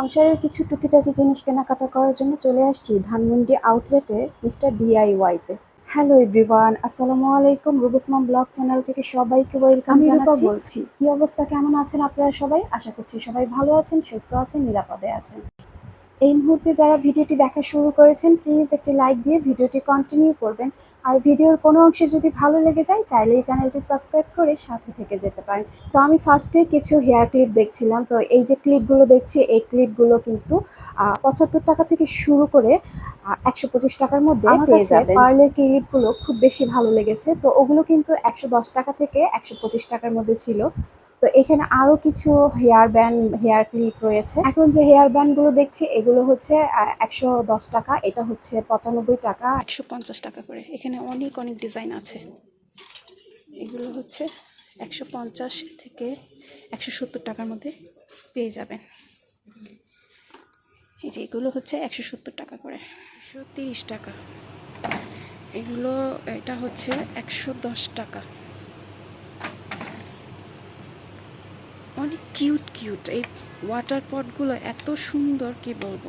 সংসারের কিছু টুকিটাকি জিনিস কেনাকাটা করার জন্য চলে আসছি ধানমন্ডি আউটলেটে মিস্টার ডিআইওয়াইতে হ্যালো এভরিওয়ান আসসালামু আলাইকুম রুবুসমাম ব্লগ চ্যানেল থেকে সবাইকে ওয়েলকাম জানাচ্ছি। বলছি। কি অবস্থা কেমন আছেন আপনারা সবাই? আশা করছি সবাই ভালো আছেন সুস্থ আছেন নিরাপদে আছেন। এই মুহূর্তে যারা ভিডিওটি দেখা শুরু করেছেন প্লিজ একটি লাইক দিয়ে ভিডিওটি কন্টিনিউ করবেন। আর ভিডিওর কোনো অংশে যদি ভালো লেগে যায় চাইলে এই চ্যানেলটি সাবস্ক্রাইব করে সাথে থেকে যেতে পারেন। তো আমি ফার্স্টে কিছু হেয়ার ক্লিপ দেখছিলাম। তো এই যে ক্লিপগুলো দেখছি এই ক্লিপগুলো কিন্তু পঁচাত্তর টাকা থেকে শুরু করে একশো পঁচিশ টাকার মধ্যে পেয়ে যাবেন। পার্লের ক্লিপগুলো খুব বেশি ভালো লেগেছে। তো ওগুলো কিন্তু একশো দশ টাকা থেকে একশো পঁচিশ টাকার মধ্যে ছিল। তো এখানে আরও কিছু হেয়ার ব্যান্ড হেয়ার ক্লিপ রয়েছে। এখন যে হেয়ার ব্যান্ডগুলো দেখছি, এগুলো হচ্ছে একশো দশ টাকা, এটা হচ্ছে পঁচানব্বই টাকা। একশো পঞ্চাশ টাকা করে। এখানে অনেক অনেক ডিজাইন আছে। এগুলো হচ্ছে একশো পঞ্চাশ থেকে একশো সত্তর টাকার মধ্যে পেয়ে যাবেন। এই যে এগুলো হচ্ছে একশো সত্তর টাকা করে। একশো তিরিশ টাকা। এগুলো, এটা হচ্ছে একশো দশ টাকা। অনেক কিউট কিউট। এই ওয়াটার পটগুলো এত সুন্দর, কি বলব?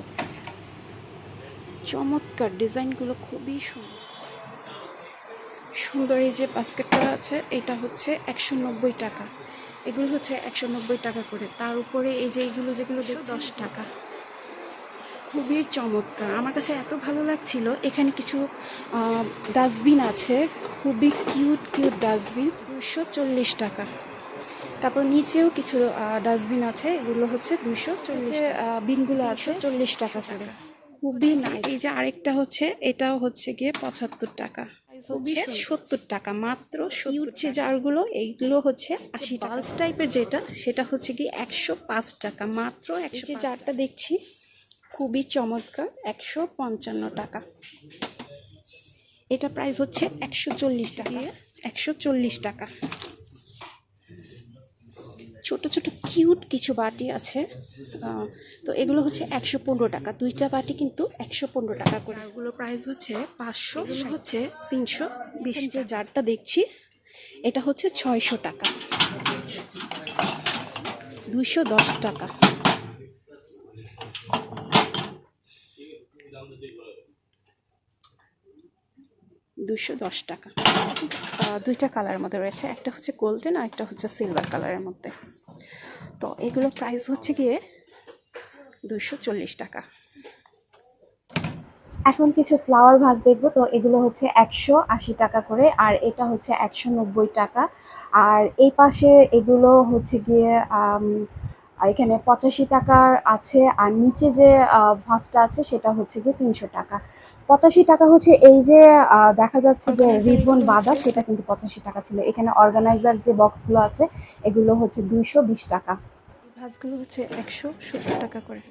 চমৎকার ডিজাইনগুলো খুবই সুন্দর। সুন্দর এই যে বাস্কেটটা আছে, এটা হচ্ছে একশো নব্বই টাকা। এগুলো হচ্ছে একশো নব্বই টাকা করে। তার উপরে এই যে এইগুলো যেগুলো দশ টাকা। খুবই চমৎকার। আমার কাছে এত ভালো লাগছিল। এখানে কিছু ডাস্টবিন আছে। খুবই কিউট কিউট ডাস্টবিন দুশো চল্লিশ টাকা। তারপর নিচেও কিছু ডাস্টবিন আছে এগুলো হচ্ছে দুশো চল্লিশ বিনগুলো আছে চল্লিশ টাকা করে। খুবই নাইস এই যে আরেকটা হচ্ছে এটাও হচ্ছে গিয়ে পঁচাত্তর টাকা। হচ্ছে সত্তর টাকা মাত্র হচ্ছে জারগুলো এইগুলো হচ্ছে আশি বাল্ব টাইপের যেটা সেটা হচ্ছে কি একশো পাঁচ টাকা মাত্র একশো যে জারটা দেখছি খুবই চমৎকার একশো পঞ্চান্ন টাকা। এটা প্রাইস হচ্ছে একশো চল্লিশ টাকা। একশো চল্লিশ টাকা। ছোট ছোট কিউট কিছু বাটি আছে। তো এগুলো হচ্ছে একশো পনেরো টাকা। দুইটা বাটি কিন্তু একশো পনেরো টাকা করে। ওগুলো প্রাইস হচ্ছে পাঁচশো হচ্ছে তিনশো বিশ। যে জারটা দেখছি এটা হচ্ছে ছয়শো টাকা। দুইশো দশ টাকা। দুশো দশ টাকা। দুইটা কালারের মধ্যে রয়েছে। একটা হচ্ছে গোল্ডেন আর একটা হচ্ছে সিলভার কালারের মধ্যে। তো এগুলো প্রাইস হচ্ছে গিয়ে চল্লিশ টাকা। এখন কিছু ফ্লাওয়ার ভাস দেখব, তো এগুলো হচ্ছে একশো আশি টাকা করে, আর এটা হচ্ছে একশো নব্বই টাকা। আর এই পাশে এগুলো হচ্ছে গিয়ে এখানে পঁচাশি টাকার আছে, আর নিচে যে ভাসটা আছে সেটা হচ্ছে গিয়ে তিনশো টাকা। পঁচাশি টাকা হচ্ছে এই যে দেখা যাচ্ছে যে রিবন বাঁধা সেটা কিন্তু পঁচাশি টাকা ছিল। এখানে অর্গানাইজার যে বক্সগুলো আছে, এগুলো হচ্ছে দুইশো বিশ টাকা। ভাজগুলো হচ্ছে একশো সত্তর টাকা করে।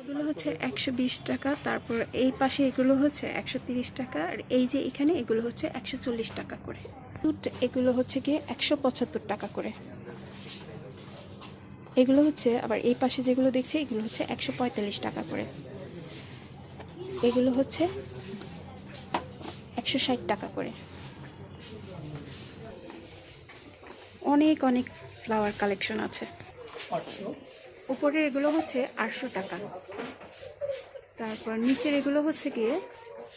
এগুলো হচ্ছে একশো বিশ টাকা, তারপর এই পাশে এগুলো হচ্ছে একশো তিরিশ টাকা, আর এই যে এখানে এগুলো হচ্ছে একশো চল্লিশ টাকা করে। এগুলো হচ্ছে গিয়ে একশো পঁচাত্তর টাকা করে। এগুলো হচ্ছে, আবার এই পাশে যেগুলো দেখছি, এগুলো হচ্ছে একশো পঁয়তাল্লিশ টাকা করে। এগুলো হচ্ছে একশো ষাট টাকা করে। অনেক অনেক ফ্লাওয়ার কালেকশন আছে। উপরে এগুলো হচ্ছে আটশো টাকা। তারপর নিচের এগুলো হচ্ছে গিয়ে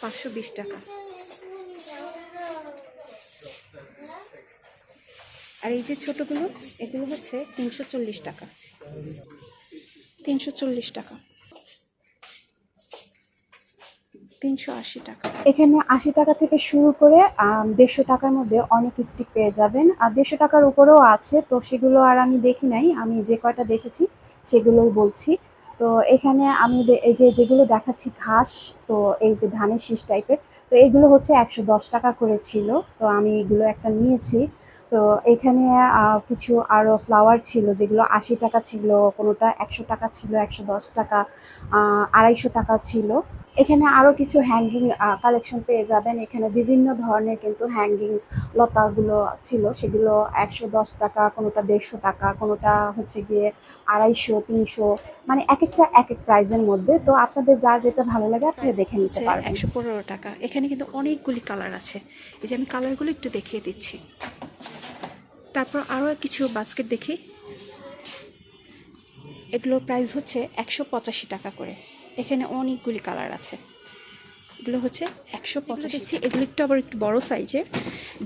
পাঁচশো বিশ টাকা। আর এই যে ছোটগুলো এগুলো হচ্ছে তিনশো চল্লিশ টাকা। তিনশো চল্লিশ টাকা। তিনশো আশি টাকা। এখানে আশি টাকা থেকে শুরু করে দেড়শো টাকার মধ্যে অনেক স্টিক পেয়ে যাবেন। আর দেড়শো টাকার উপরেও আছে, তো সেগুলো আর আমি দেখি নাই। আমি যে কয়টা দেখেছি সেগুলোই বলছি। তো এখানে আমি এই যে যেগুলো দেখাচ্ছি ঘাস, তো এই যে ধানের শীষ টাইপের তো এগুলো হচ্ছে একশো দশ টাকা করে ছিল। তো আমি এগুলো একটা নিয়েছি। তো এখানে কিছু আরও ফ্লাওয়ার ছিল যেগুলো আশি টাকা ছিল কোনোটা একশো টাকা ছিল একশো দশ টাকা আড়াইশো টাকা ছিল। এখানে আরও কিছু হ্যাঙ্গিং কালেকশন পেয়ে যাবেন। এখানে বিভিন্ন ধরনের কিন্তু হ্যাঙ্গিং লতাগুলো ছিল। সেগুলো একশো দশ টাকা কোনোটা দেড়শো টাকা কোনোটা হচ্ছে গিয়ে আড়াইশো তিনশো মানে এক একটা এক এক প্রাইজের মধ্যে। তো আপনাদের যা যেটা ভালো লাগে আপনারা দেখে নিতে পারবেন। একশো পনেরো টাকা। এখানে কিন্তু অনেকগুলি কালার আছে। এই যে আমি কালারগুলো একটু দেখিয়ে দিচ্ছি। তারপর আরও কিছু বাস্কেট দেখি। এগুলোর প্রাইস হচ্ছে একশো পঁচাশি টাকা করে। এখানে অনেকগুলি কালার আছে। এগুলো হচ্ছে একশো পঁচাশি এগুলো একটু আবার একটু বড়ো সাইজের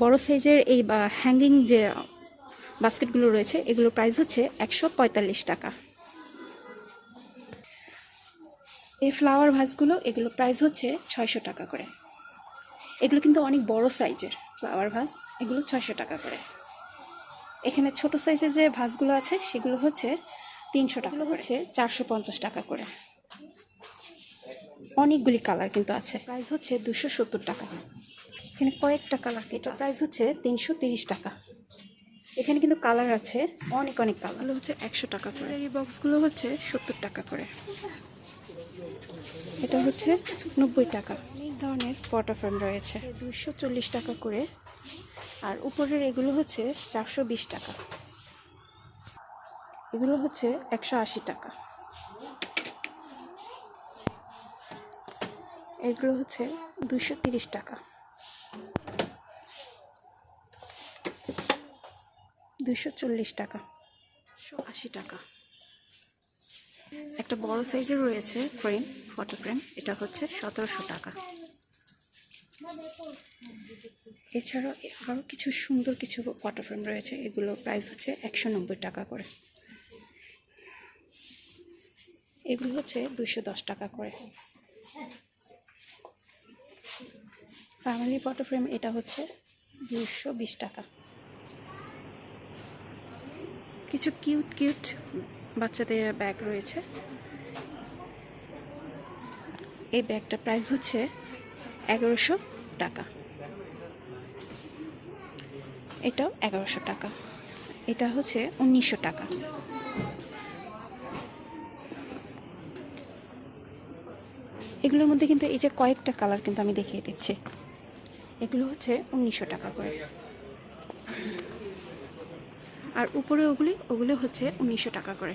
বড় সাইজের এই হ্যাঙ্গিং যে বাস্কেটগুলো রয়েছে এগুলোর প্রাইস হচ্ছে একশো পঁয়তাল্লিশ টাকা। এই ফ্লাওয়ার ভাসগুলো এগুলো প্রাইস হচ্ছে ছয়শো টাকা করে। এগুলো কিন্তু অনেক বড় সাইজের ফ্লাওয়ার ভাস এগুলো ছয়শো টাকা করে। এখানে ছোট সাইজের যে ভাসগুলো আছে সেগুলো হচ্ছে তিনশো টাকা হচ্ছে চারশো পঞ্চাশ টাকা করে। অনেকগুলি কালার কিন্তু আছে। প্রাইস হচ্ছে দুশো সত্তর টাকা। এখানে কয়েকটা কালার এটা প্রাইস হচ্ছে তিনশো তিরিশ টাকা। এখানে কিন্তু কালার আছে অনেক অনেক কালার হচ্ছে একশো টাকা করে। এই বক্সগুলো হচ্ছে সত্তর টাকা করে। এটা হচ্ছে নব্বই টাকা। অনেক ধরনের পটা ফ্রেম রয়েছে। দুশো চল্লিশ টাকা করে আর উপরের এগুলো হচ্ছে চারশো বিশ টাকা। এগুলো হচ্ছে একশো আশি টাকা। এগুলো হচ্ছে দুশো তিরিশ টাকা। দুশো চল্লিশ টাকা। একশো আশি টাকা। একটা বড় সাইজের রয়েছে ফ্রেম, ফটো ফ্রেম। এটা হচ্ছে সতেরোশো টাকা। এছাড়াও আরও কিছু সুন্দর কিছু ফটো ফ্রেম রয়েছে। এগুলো প্রাইস হচ্ছে একশো নব্বই টাকা করে। এগুলো হচ্ছে দুশো দশ টাকা করে। ফ্যামিলি ফটো ফ্রেম এটা হচ্ছে দুশো বিশ টাকা। কিছু কিউট কিউট বাচ্চাদের ব্যাগ রয়েছে। এই ব্যাগটার প্রাইস হচ্ছে এগারোশো টাকা। এটাও এগারোশো টাকা। এটা হচ্ছে উনিশশো টাকা। এগুলোর মধ্যে কিন্তু এই যে কয়েকটা কালার কিন্তু আমি দেখিয়ে দিচ্ছি। এগুলো হচ্ছে উনিশশো টাকা করে। আর উপরে ওগুলি, ওগুলো হচ্ছে উনিশশো টাকা করে।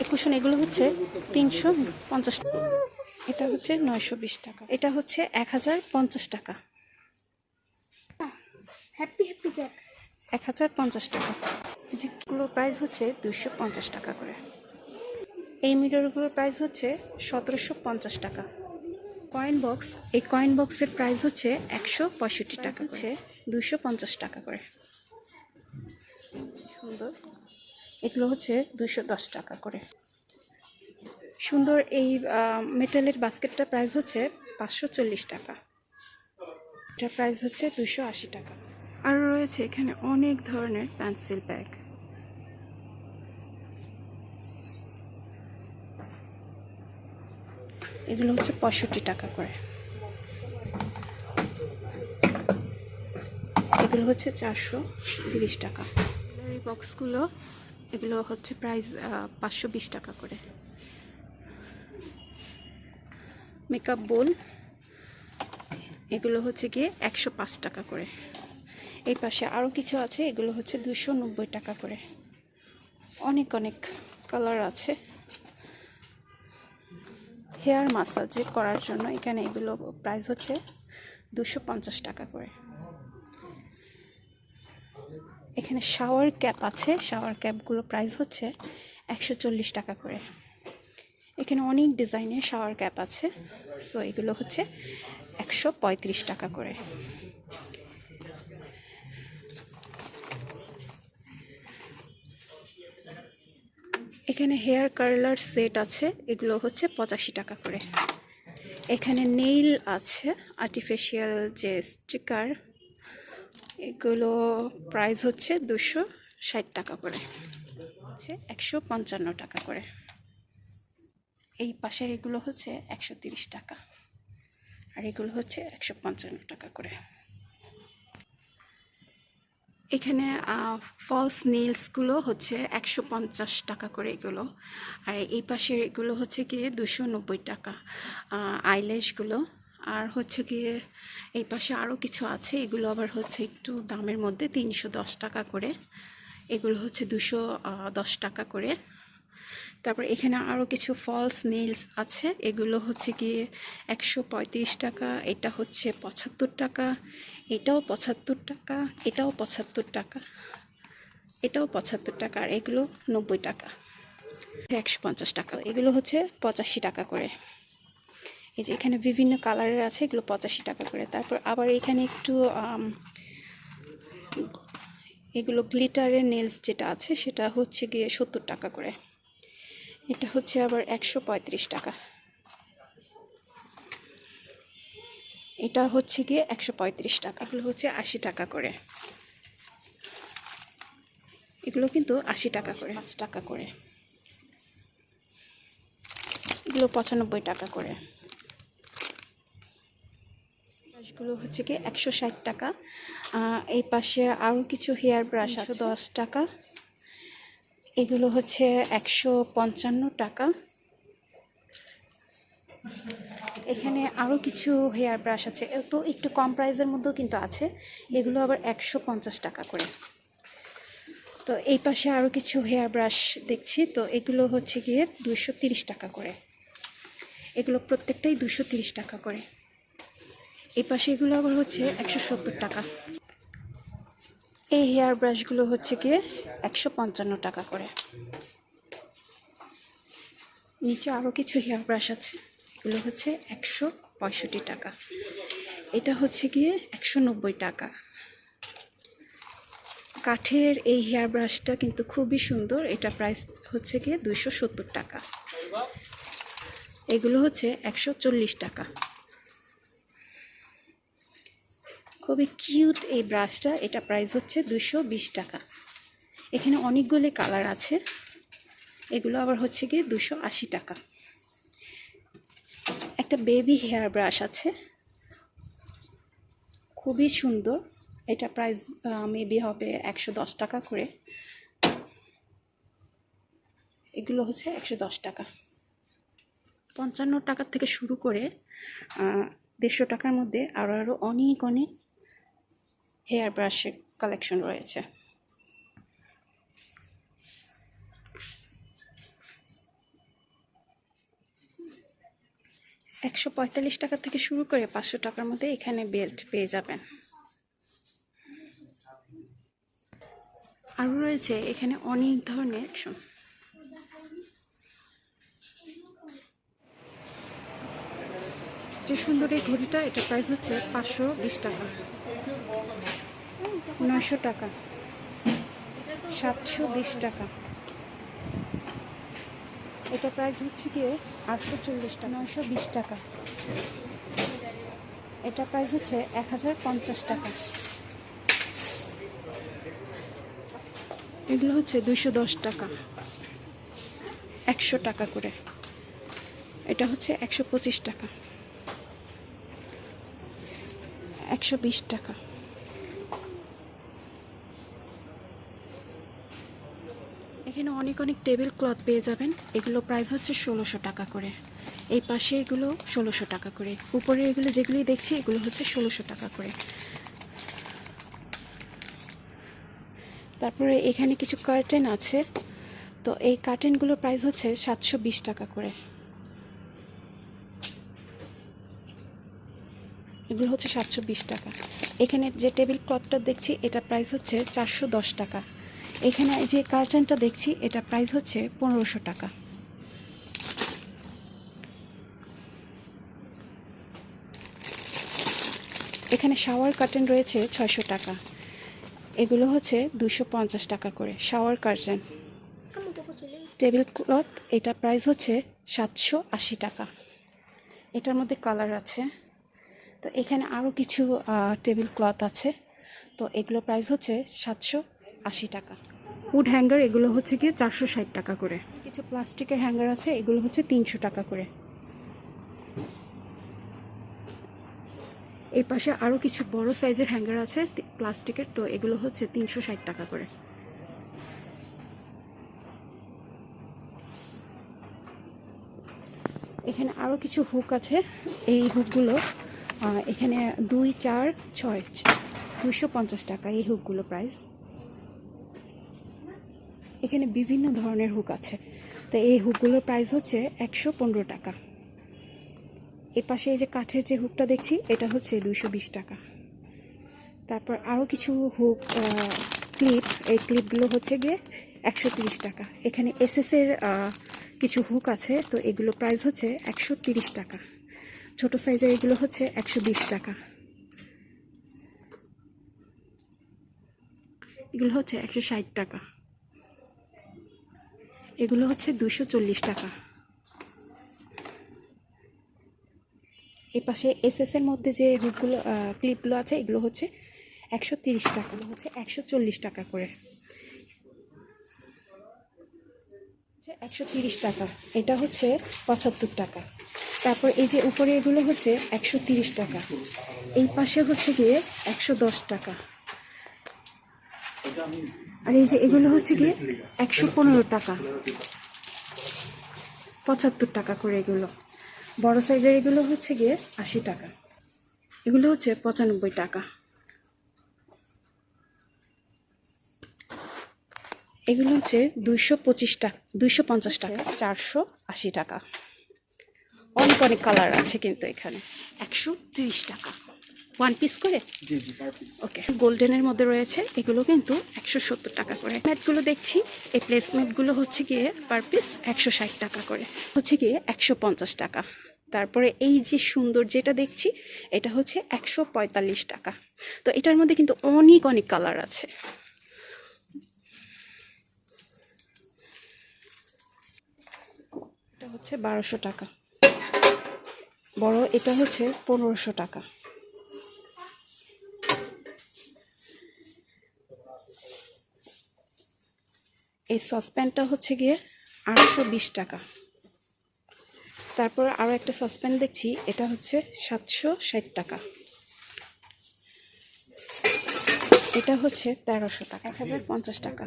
একুশন এগুলো হচ্ছে তিনশো পঞ্চাশ টাকা। এটা হচ্ছে নয়শো বিশ টাকা। এটা হচ্ছে এক হাজার পঞ্চাশ টাকা। Happy happy Jack. এক হাজার পঞ্চাশ টাকা। যেগুলোর প্রাইস হচ্ছে দুশো পঞ্চাশ টাকা করে। এই মিররগুলোর প্রাইস হচ্ছে সতেরোশো পঞ্চাশ টাকা। কয়েন বক্স এই কয়েন বক্সের প্রাইস হচ্ছে একশো পঁয়ষট্টি টাকা হচ্ছে দুশো পঞ্চাশ টাকা করে। সুন্দর। এগুলো হচ্ছে দুশো দশ টাকা করে। সুন্দর এই মেটালের বাস্কেটটা প্রাইস হচ্ছে পাঁচশো চল্লিশ টাকা। এটা প্রাইস হচ্ছে দুশো আশি টাকা। আর রয়েছে এখানে অনেক ধরনের পেন্সিল ব্যাগ এগুলো হচ্ছে পঁয়ষট্টি টাকা করে। এগুলো হচ্ছে চারশো তিরিশ টাকা। এই বক্সগুলো এগুলো হচ্ছে প্রাইস পাঁচশো বিশ টাকা করে। মেকআপ বোল এগুলো হচ্ছে গিয়ে একশো পাঁচ টাকা করে। এই পাশে আরও কিছু আছে, এগুলো হচ্ছে দুশো টাকা করে। অনেক অনেক কালার আছে। হেয়ার মাসাজে করার জন্য এখানে এগুলো প্রাইস হচ্ছে দুশো টাকা করে। এখানে শাওয়ার ক্যাপ আছে শাওয়ার ক্যাপগুলো প্রাইস হচ্ছে একশো চল্লিশ টাকা করে। এখানে অনেক ডিজাইনের শাওয়ার ক্যাপ আছে। সো এগুলো হচ্ছে একশো পঁয়ত্রিশ টাকা করে। এখানে হেয়ার কার্লার সেট আছে, এগুলো হচ্ছে পঁচাশি টাকা করে। এখানে নেইল আছে, আর্টিফিশিয়াল যে স্টিকার, এগুলো প্রাইস হচ্ছে দুশো ষাট টাকা করে। হচ্ছে একশো পঞ্চান্ন টাকা করে। এই পাশের এগুলো হচ্ছে একশো তিরিশ টাকা আর এগুলো হচ্ছে একশো পঞ্চান্ন টাকা করে। এখানে ফলস নেলসগুলো হচ্ছে একশো পঞ্চাশ টাকা করে এগুলো। আর এই পাশের এগুলো হচ্ছে গিয়ে দুশো নব্বই টাকা আইল্যাশগুলো আর হচ্ছে গিয়ে এই পাশে আরও কিছু আছে, এগুলো আবার হচ্ছে একটু দামের মধ্যে তিনশো দশ টাকা করে। এগুলো হচ্ছে দুশো দশ টাকা করে। তারপর এখানে আরও কিছু ফলস নেলস আছে। এগুলো হচ্ছে গিয়ে একশো পঁয়ত্রিশ টাকা, এটা হচ্ছে পঁচাত্তর টাকা, এটাও পঁচাত্তর টাকা, এটাও পঁচাত্তর টাকা, এটাও পঁচাত্তর টাকা, আর এগুলো নব্বই টাকা, একশো পঞ্চাশ টাকা। এগুলো হচ্ছে পঁচাশি টাকা করে। এই যে এখানে বিভিন্ন কালারের আছে, এগুলো পঁচাশি টাকা করে। তারপর আবার এখানে একটু এগুলো গ্লিটারের নেলস যেটা আছে, সেটা হচ্ছে গিয়ে সত্তর টাকা করে। এটা হচ্ছে আবার একশো পঁয়ত্রিশ টাকা। এটা হচ্ছে গিয়ে একশো পঁয়ত্রিশ টাকা। এগুলো হচ্ছে আশি টাকা করে। এগুলো কিন্তু আশি টাকা করে। পাঁচ টাকা করে। এগুলো পঁচানব্বই টাকা করে। ব্রাশগুলো হচ্ছে কি একশো ষাট টাকা। এই পাশে আরও কিছু হেয়ার ব্রাশ আছে। দশ টাকা। এগুলো হচ্ছে একশো পঞ্চান্ন টাকা। এখানে আরও কিছু হেয়ার ব্রাশ আছে। তো একটু কম প্রাইসের মধ্যেও কিন্তু আছে। এগুলো আবার একশো পঞ্চাশ টাকা করে। তো এই পাশে আরও কিছু হেয়ার ব্রাশ দেখছি। তো এগুলো হচ্ছে গিয়ে দুশো তিরিশ টাকা করে। এগুলো প্রত্যেকটাই দুশো তিরিশ টাকা করে। এই পাশে এগুলো আবার হচ্ছে একশো সত্তর টাকা। এই হেয়ার ব্রাশগুলো হচ্ছে গিয়ে একশো পঞ্চান্ন টাকা করে। নিচে আরও কিছু হেয়ার ব্রাশ আছে, এগুলো হচ্ছে একশো পঁয়ষট্টি টাকা। এটা হচ্ছে গিয়ে একশো নব্বই টাকা। কাঠের এই হেয়ার ব্রাশটা কিন্তু খুবই সুন্দর, এটা প্রাইস হচ্ছে গিয়ে দুইশো সত্তর টাকা। এগুলো হচ্ছে একশো চল্লিশ টাকা। খুবই কিউট এই ব্রাশটা, এটা প্রাইস হচ্ছে দুশো টাকা। এখানে অনেকগুলি কালার আছে, এগুলো আবার হচ্ছে গিয়ে দুশো টাকা। একটা বেবি হেয়ার ব্রাশ আছে, খুবই সুন্দর, এটা প্রাইস মেবি হবে একশো দশ টাকা করে। এগুলো হচ্ছে একশো দশ টাকা। পঞ্চান্ন টাকা থেকে শুরু করে দেড়শো টাকার মধ্যে আরও আরও অনেক অনেক হেয়ার ব্রাশের কালেকশন রয়েছে। একশো পঁয়তাল্লিশ টাকা থেকে শুরু করে পাঁচশো টাকার মধ্যে এখানে বেল্ট পেয়ে যাবেন। আরও রয়েছে এখানে অনেক ধরনের যে সুন্দর এই ঘড়িটা এটা প্রাইস হচ্ছে পাঁচশো বিশ টাকা। নয়শো টাকা। সাতশো বিশ টাকা। এটা প্রাইস হচ্ছে গিয়ে আটশো চল্লিশ টাকা, নয়শো বিশ টাকা। এটা প্রাইস হচ্ছে এক হাজার পঞ্চাশ টাকা। এগুলো হচ্ছে দুশো দশ টাকা। একশো টাকা করে। এটা হচ্ছে একশো পঁচিশ টাকা। একশো বিশ টাকা। এখানে অনেক অনেক টেবিল ক্লথ পেয়ে যাবেন। এগুলো প্রাইস হচ্ছে ষোলোশো টাকা করে। এই পাশে এগুলো ষোলোশো টাকা করে। উপরে এগুলো যেগুলি দেখছি, এগুলো হচ্ছে ষোলোশো টাকা করে। তারপরে এখানে কিছু কার্টেন আছে। তো এই কার্টেনগুলোর প্রাইস হচ্ছে সাতশো বিশ টাকা করে। এগুলো হচ্ছে সাতশো বিশ টাকা। এখানে যে টেবিল ক্লথটা দেখছি, এটা প্রাইস হচ্ছে চারশো দশ টাকা। এখানে যে কার্টেনটা দেখছি, এটা প্রাইস হচ্ছে পনেরোশো টাকা। এখানে শাওয়ার কার্টেন রয়েছে ছয়শো টাকা। এগুলো হচ্ছে দুশো পঞ্চাশ টাকা করে শাওয়ার কার্টেন টেবিল ক্লথ এটা প্রাইস হচ্ছে সাতশো আশি টাকা। এটার মধ্যে কালার আছে। তো এখানে আরও কিছু টেবিল ক্লথ আছে। তো এগুলো প্রাইস হচ্ছে সাতশো আশি টাকা। উড হ্যাঙ্গার এগুলো হচ্ছে গিয়ে চারশো ষাট টাকা করে। কিছু প্লাস্টিকের হ্যাঙ্গার আছে এগুলো হচ্ছে তিনশো টাকা করে। এই পাশে আরও কিছু বড় সাইজের হ্যাঙ্গার আছে প্লাস্টিকের তো এগুলো হচ্ছে তিনশো ষাট টাকা করে। এখানে আরও কিছু হুক আছে এই হুকগুলো এখানে দুই চার ছয় দুইশো পঞ্চাশ টাকা এই হুকগুলো প্রাইস। এখানে বিভিন্ন ধরনের হুক আছে। তো এই হুকগুলোর প্রাইস হচ্ছে একশো পনেরো টাকা। এ পাশে এই যে কাঠের যে হুকটা দেখছি, এটা হচ্ছে দুইশো বিশ টাকা। তারপর আরও কিছু হুক ক্লিপ এই ক্লিপগুলো হচ্ছে গিয়ে একশো তিরিশ টাকা। এখানে এসএসের কিছু হুক আছে, তো এগুলো প্রাইস হচ্ছে একশো তিরিশ টাকা। ছোট সাইজের এগুলো হচ্ছে একশো বিশ টাকা। এগুলো হচ্ছে একশো ষাট টাকা। এগুলো হচ্ছে দুশো টাকা। এই পাশে এসএস এর মধ্যে যে হুকগুলো ক্লিপগুলো আছে, এগুলো হচ্ছে একশো তিরিশ টাকা। হচ্ছে একশো চল্লিশ টাকা করে। একশো তিরিশ টাকা। এটা হচ্ছে পঁচাত্তর টাকা। তারপর এই যে উপরে এগুলো হচ্ছে একশো তিরিশ টাকা। এই পাশে হচ্ছে গিয়ে একশো দশ টাকা। আর এই যে এগুলো হচ্ছে গিয়ে একশো পনেরো টাকা। পঁচাত্তর টাকা করে এগুলো। বড় সাইজের এগুলো হচ্ছে গিয়ে আশি টাকা। এগুলো হচ্ছে পঁচানব্বই টাকা। এগুলো হচ্ছে দুইশো পঁচিশ টাকা দুইশো পঞ্চাশ টাকা। চারশো আশি টাকা। অনেক অনেক কালার আছে কিন্তু এখানে। একশো তিরিশ টাকা। ওয়ান পিস করে? জি জি পার পিস ওকে গোল্ডেনের মধ্যে রয়েছে এগুলো কিন্তু একশো সত্তর টাকা করে। ম্যাটগুলো দেখছি এই প্লেসমেন্টগুলো হচ্ছে গিয়ে পার পিস একশো ষাট টাকা করে। হচ্ছে গিয়ে একশো পঞ্চাশ টাকা। তারপরে এই যে সুন্দর যেটা দেখছি এটা হচ্ছে একশো পঁয়তাল্লিশ টাকা। তো এটার মধ্যে কিন্তু অনেক অনেক কালার আছে। এটা হচ্ছে বারোশো টাকা। বড় এটা হচ্ছে পনেরোশো টাকা। এই সসপ্যানটা হচ্ছে গিয়ে আটশো বিশ টাকা। তারপর আরও একটা সসপ্যান দেখছি, এটা হচ্ছে সাতশো ষাট টাকা। এটা হচ্ছে তেরোশো টাকা, এক হাজার পঞ্চাশ টাকা।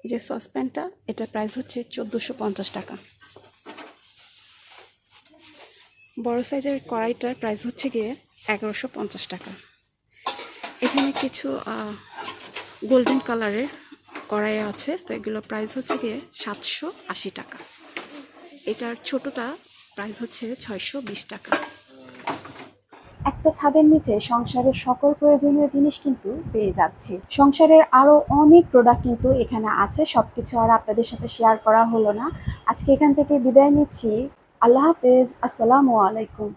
যে সসপ্যানটা, এটা প্রাইস হচ্ছে চোদ্দোশো পঞ্চাশ টাকা। বড় সাইজের কড়াইটার প্রাইস হচ্ছে গিয়ে এগারোশো টাকা। এখানে কিছু গোল্ডেন কালারের কড়াই আছে, তো এগুলো প্রাইস হচ্ছে গিয়ে সাতশো আশি টাকা। এটার ছোটটা প্রাইস হচ্ছে ছয়শো বিশ টাকা। একটা ছাদের নিচে সংসারের সকল প্রয়োজনীয় জিনিস কিন্তু পেয়ে যাচ্ছে। সংসারের আরও অনেক প্রোডাক্ট কিন্তু এখানে আছে, সবকিছু আর আপনাদের সাথে শেয়ার করা হলো না। আজকে এখান থেকে বিদায় নিচ্ছি। আল্লাহ হাফেজ, আসসালামু আলাইকুম।